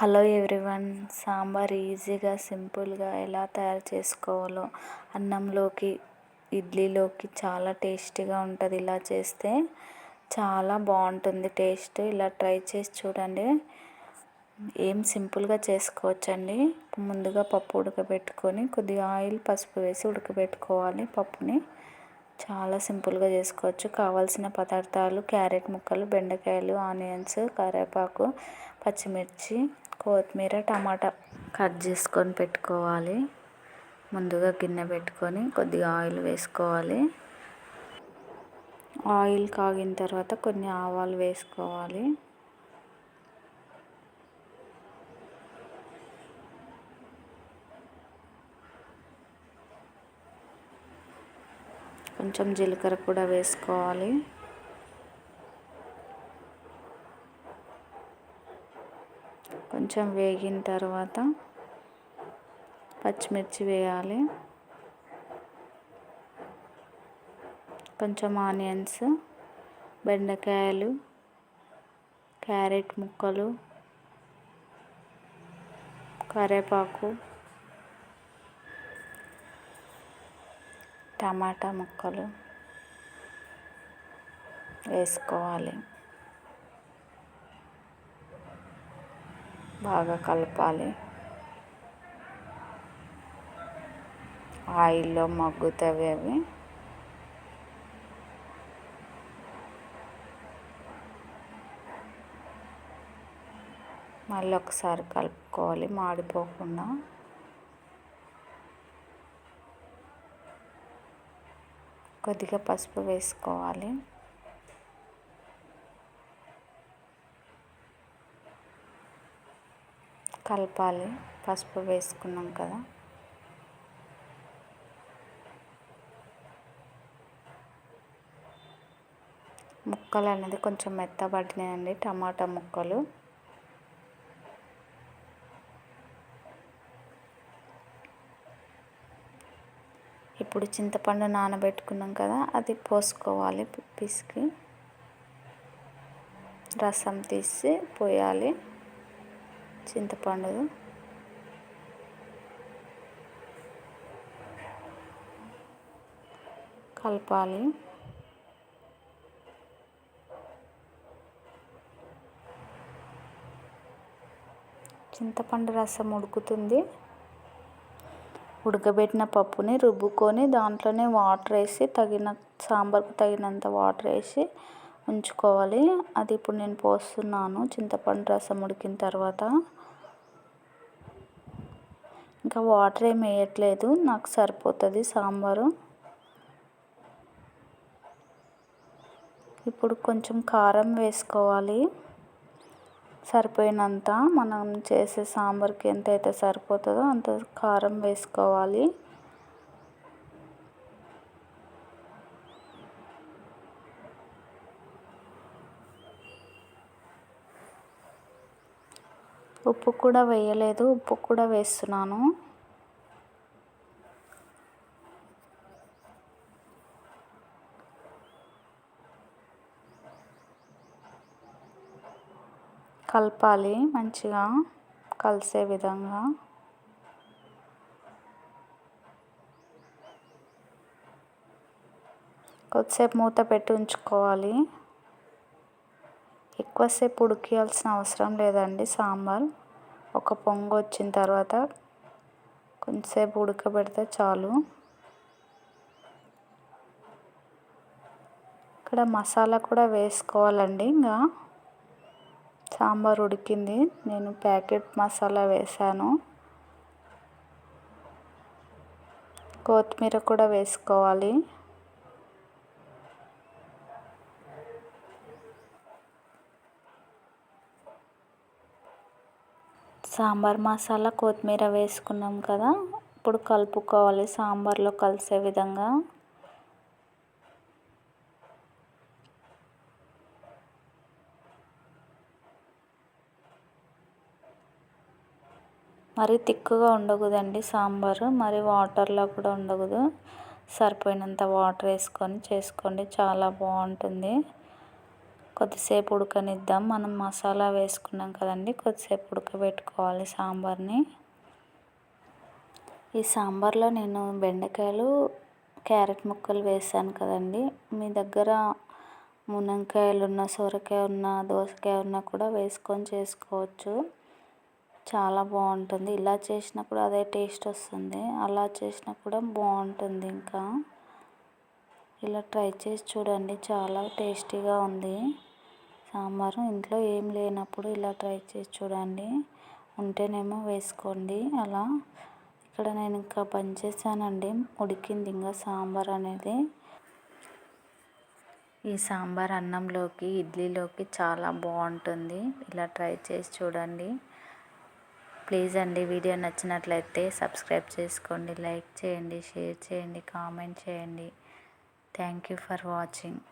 Hello everyone sambar ఈజీగా సింపుల్గా ఎలా తయారు చేసుకోవాలో అన్నంలోకి ఇడ్లీలోకి చాలా టేస్టీగా ఉంటుంది. ఇలా చేస్తే చాలా బాగుంటుంది టేస్ట్. ఇలా ట్రై చేసి చూడండి. ఏం సింపుల్గా చేసుకోవచ్చండి? ముందుగా పప్పు ఉడకబెట్టుకొని కొద్దిగా ఆయిల్ పసుపు వేసి ఉడకబెట్టుకోవాలి పప్పుని. చాలా సింపుల్గా చేసుకోవచ్చు. కావాల్సిన పదార్థాలు క్యారెట్ ముక్కలు బెండకాయలు ఆనియన్స్ కరివేపాకు పచ్చిమిర్చి కొత్తిమీర టమాటా కట్ చేసుకొని పెట్టుకోవాలి. ముందుగా గిన్నె పెట్టుకొని కొద్దిగా ఆయిల్ వేసుకోవాలి. ఆయిల్ కాగిన తర్వాత కొన్ని ఆవాలు వేసుకోవాలి. కొంచెం జీలకర్ర కూడా వేసుకోవాలి. కొంచెం వేగిన తర్వాత పచ్చిమిర్చి వేయాలి. కొంచెం ఆనియన్స్ బెండకాయలు క్యారెట్ ముక్కలు కరివేపాకు టమాటా ముక్కలు వేసుకోవాలి. బాగా కలపాలి. ఆయిల్లో మగ్గుతాయి అవి. మళ్ళీ ఒకసారి కలుపుకోవాలి మాడిపోకుండా. కొద్దిగా పసుపు వేసుకోవాలి. కలపాలి. పసుపు వేసుకున్నాం కదా. ముక్కలు అనేది కొంచెం మెత్తబడినాయండి టమాటా ముక్కలు. ఇప్పుడు చింతపండు నానబెట్టుకున్నాం కదా అది పోసుకోవాలి పిసికి. రసం తీసి పోయాలి. చింతపండు. కలపాలి. చింతపండు రసం ఉడుకుతుంది. ఉడకబెట్టిన పప్పుని రుబ్బుకొని దాంట్లోనే వాటర్ వేసి తగిన సాంబార్కు తగినంత వాటర్ వేసి ఉంచుకోవాలి. అది ఇప్పుడు నేను పోస్తున్నాను. చింతపండు రసం ఉడికిన తర్వాత. ఇంకా వాటర్ ఏమి వేయట్లేదు. నాకు సరిపోతుంది సాంబారు. ఇప్పుడు కొంచెం కారం వేసుకోవాలి. సరిపోయినంత మనం చేసే సాంబార్కి ఎంత అయితే సరిపోతుందో అంత కారం వేసుకోవాలి. ఉప్పు కూడా వేయలేదు ఉప్పు కూడా వేస్తున్నాను. కలపాలి మంచిగా కలిసే విధంగా. కొద్దిసేపు మూత పెట్టి ఉంచుకోవాలి. ఎక్కువసేపు ఉడికించాల్సిన అవసరం లేదండి సాంబార్. ఒక పొంగు వచ్చిన తర్వాత కొంచెంసేపు ఉడకబెడితే చాలు. ఇక్కడ మసాలా కూడా వేసుకోవాలండి ఇంకా. సాంబార్ ఉడికింది నేను ప్యాకెట్ మసాలా వేసాను కొత్తిమీర కూడా వేసుకోవాలి. సాంబార్ మసాలా కొత్తిమీర వేసుకున్నాం కదా ఇప్పుడు కలుపుకోవాలి సాంబార్లో కలిసే విధంగా. మరి తిక్కుగా ఉండకూడదండి సాంబారు మరి వాటర్లో కూడా ఉండకూడదు. సరిపోయినంత వాటర్ వేసుకొని చేసుకోండి చాలా బాగుంటుంది. కొద్దిసేపు ఉడకనిద్దాం. మనం మసాలా వేసుకున్నాం కదండి కొద్దిసేపు ఉడకబెట్టుకోవాలి సాంబార్ని. ఈ సాంబార్లో నేను బెండకాయలు క్యారెట్ ముక్కలు వేసాను కదండి. మీ దగ్గర మునంకాయలు ఉన్న సొరకాయ ఉన్న దోసకాయ ఉన్నా కూడా వేసుకొని చేసుకోవచ్చు. చాలా బాగుంటుంది. ఇలా చేసినా కూడా అదే టేస్ట్ వస్తుంది. అలా చేసినా కూడా బాగుంటుంది ఇంకా. ఇలా ట్రై చేసి చూడండి. చాలా టేస్టీగా ఉంది. సాంబారు ఇంట్లో ఏం లేనప్పుడు ఇలా ట్రై చేసి చూడండి. ఉంటేనేమో వేసుకోండి. అలా ఇక్కడ నేను ఇంకా బంద్ చేశానండి. ఉడికింది ఇంకా సాంబార్ అనేది. ఈ సాంబార్ అన్నంలోకి ఇడ్లీలోకి చాలా బాగుంటుంది. ఇలా ట్రై చేసి చూడండి. ప్లీజ్ అండి వీడియో నచ్చినట్లయితే సబ్స్క్రైబ్ చేసుకోండి. లైక్ చేయండి షేర్ చేయండి కామెంట్ చేయండి. Thank you for watching.